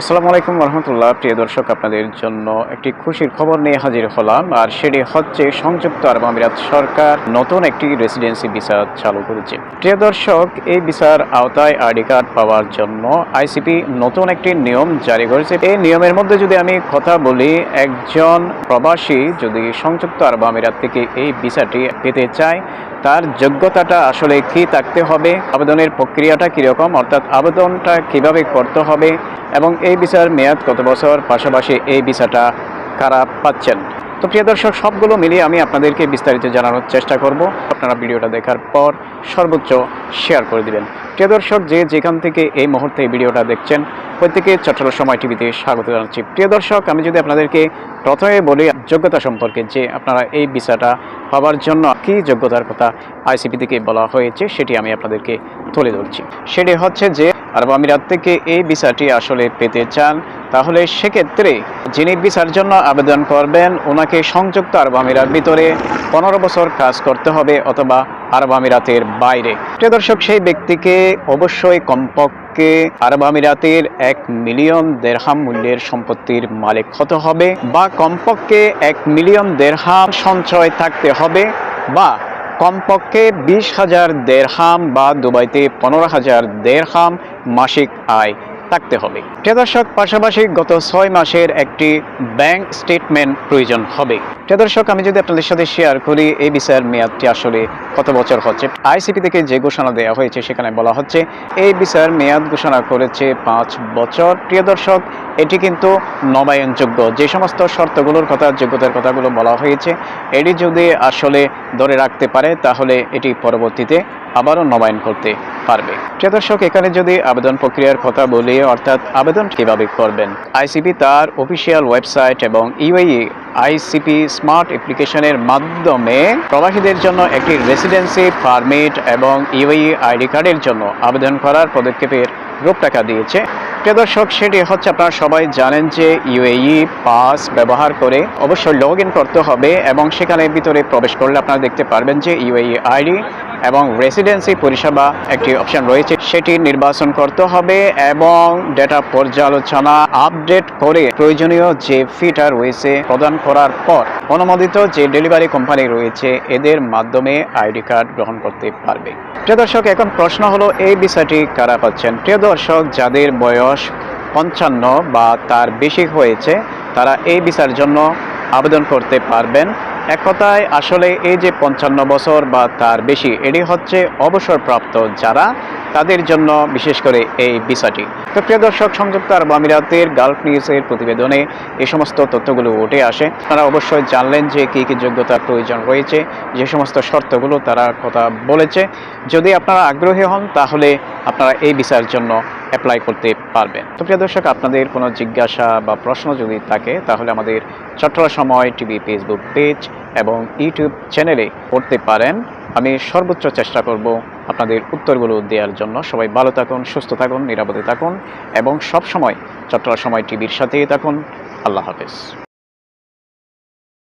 আসসালামু আলাইকুম রহমতুল্লাহ প্রিয় দর্শক, আপনাদের জন্য একটি খুশির খবর নিয়ে হাজির হলাম। আর সেটি হচ্ছে, সংযুক্ত আরব আমিরাত সরকার নতুন একটি রেসিডেন্সি ভিসা চালু করেছে। প্রিয় দর্শক, এই ভিসার আওতায় আইডি কার্ড পাওয়ার জন্য আইসিপি নতুন একটি নিয়ম জারি করেছে। এই নিয়মের মধ্যে যদি আমি কথা বলি, একজন প্রবাসী যদি সংযুক্ত আরব আমিরাত থেকে এই ভিসাটি পেতে চায়, তার যোগ্যতাটা আসলে কি থাকতে হবে, আবেদনের প্রক্রিয়াটা কীরকম, অর্থাৎ আবেদনটা কীভাবে করতে হবে, এবং এই ভিসার মেয়াদ কত বছর? পাশাপাশি এই বিচারটা কারা পাচ্ছেন? তো প্রিয় দর্শক, সবগুলো মিলিয়ে আমি আপনাদেরকে বিস্তারিত জানানোর চেষ্টা করব। আপনারা ভিডিওটা দেখার পর সর্বোচ্চ শেয়ার করে দিবেন। প্রিয় দর্শক, যে যেখান থেকে এই মুহূর্তে ভিডিওটা দেখছেন প্রত্যেকে চট্টগ্রাম সময় টিভিতে স্বাগত জানাচ্ছি। প্রিয় দর্শক, আমি যদি আপনাদেরকে প্রথমে বলি যোগ্যতা সম্পর্কে, যে আপনারা এই ভিসাটা পাওয়ার জন্য কি যোগ্যতার কথা আইসিপি থেকে বলা হয়েছে, সেটি আমি আপনাদেরকে তুলে ধরছি। সেটি হচ্ছে যে, আরব আমিরাত থেকে এই ভিসাটি আসলে পেতে চান তাহলে সেক্ষেত্রে যিনি ভিসার জন্য আবেদন করবেন ওনাকে সংযুক্ত আরব আমিরাত ভিতরে পনেরো বছর কাজ করতে হবে অথবা আরব আমিরাতের বাইরে। প্রিয় দর্শক, সেই ব্যক্তিকে অবশ্যই কমপক্ষে আরব আমিরাতের এক মিলিয়ন দেড়হাম মূল্যের সম্পত্তির মালিক হতে হবে বা কমপক্ষে এক মিলিয়ন দেড়হাম সঞ্চয় থাকতে হবে বা কমপক্ষে বিশ হাজার দেড়হাম বা দুবাইতে পনেরো হাজার দেড়হাম মাসিক আয় থাকতে হবে। দর্শক, পাশাপাশি গত ছয় মাসের একটি ব্যাংক স্টেটমেন্ট প্রয়োজন হবে। ট্রেদর্শক দর্শক, আমি যদি আপনাদের সাথে শেয়ার করি এই বিষয়ের মেয়াদটি আসলে কত বছর হচ্ছে? আইসিপি থেকে যে ঘোষণা দেওয়া হয়েছে, সেখানে বলা হচ্ছে এই বিচার মেয়াদ ঘোষণা করেছে পাঁচ বছর। প্রিয় দর্শক এটি কিন্তু নবায়নযোগ্য। যে সমস্ত শর্তগুলোর কথা, যোগ্যতার কথাগুলো বলা হয়েছে, এটি যদি আসলে ধরে রাখতে পারে, তাহলে এটি পরবর্তীতে আবারও নবায়ন করতে পারবে। প্রিয় দর্শক, এখানে যদি আবেদন প্রক্রিয়ার কথা বলি, অর্থাৎ আবেদন কীভাবে করবেন? আইসিপি তার অফিসিয়াল ওয়েবসাইট এবং ইউএই আইসিপি স্মার্ট অ্যাপ্লিকেশনের মাধ্যমে প্রবাসীদের জন্য একটি রেসিডেন্সি পারমিট এবং ইউএই আইডি কার্ডের জন্য আবেদন করার পদক্ষেপের রূপরেখা দিয়েছে। প্রিয় দর্শক, সেটি হচ্ছে আপনারা সবাই জানেন যে ইউএই পাস ব্যবহার করে অবশ্যই লগ করতে হবে এবং সেখানে ভিতরে প্রবেশ করলে আপনারা দেখতে পারবেন যে ইউএই আইডি এবং রেসিডেন্সি পরিষেবা একটি অপশন রয়েছে। সেটি নির্বাচন করতে হবে এবং ডেটা পর্যালোচনা আপডেট করে প্রয়োজনীয় যে ফিটা রয়েছে প্রদান করার পর অনুমোদিত যে ডেলিভারি কোম্পানি রয়েছে, এদের মাধ্যমে আইডি কার্ড গ্রহণ করতে পারবে। প্রিয় দর্শক, এখন প্রশ্ন হলো, এই বিষয়টি কারা পাচ্ছেন? প্রিয় দর্শক, যাদের বয়স পঞ্চান্ন বা তার বেশি হয়েছে, তারা এই ভিসার জন্য আবেদন করতে পারবেন। এক কথায় আসলে এই যে পঞ্চান্ন বছর বা তার বেশি এটি হচ্ছে অবসরপ্রাপ্ত যারা তাদের জন্য বিশেষ করে এই ভিসাটি তো প্রিয় দর্শক, সংযুক্ত আরব আমিরাতের গালফ নিউজের প্রতিবেদনে এই সমস্ত তথ্যগুলো উঠে আসে। তারা অবশ্যই জানলেন যে কী কী যোগ্যতার প্রয়োজন রয়েছে, যে সমস্ত শর্তগুলো তারা কথা বলেছে। যদি আপনারা আগ্রহী হন, তাহলে আপনারা এই ভিসার জন্য অ্যাপ্লাই করতে পারবেন। তো প্রিয় দর্শক, আপনাদের কোনো জিজ্ঞাসা বা প্রশ্ন যদি থাকে, তাহলে আমাদের Chattogram Somoy TV Facebook page এবং ইউটিউব চ্যানেলে পড়তে পারেন। আমি সর্বোচ্চ চেষ্টা করব আপনাদের উত্তরগুলো দেওয়ার জন্য সবাই ভালো থাকুন, সুস্থ থাকুন, নিরাপদে থাকুন এবং সব সময় চট্টগ্রাম সময় টিভির সাথেই থাকুন। আল্লাহ হাফেজ।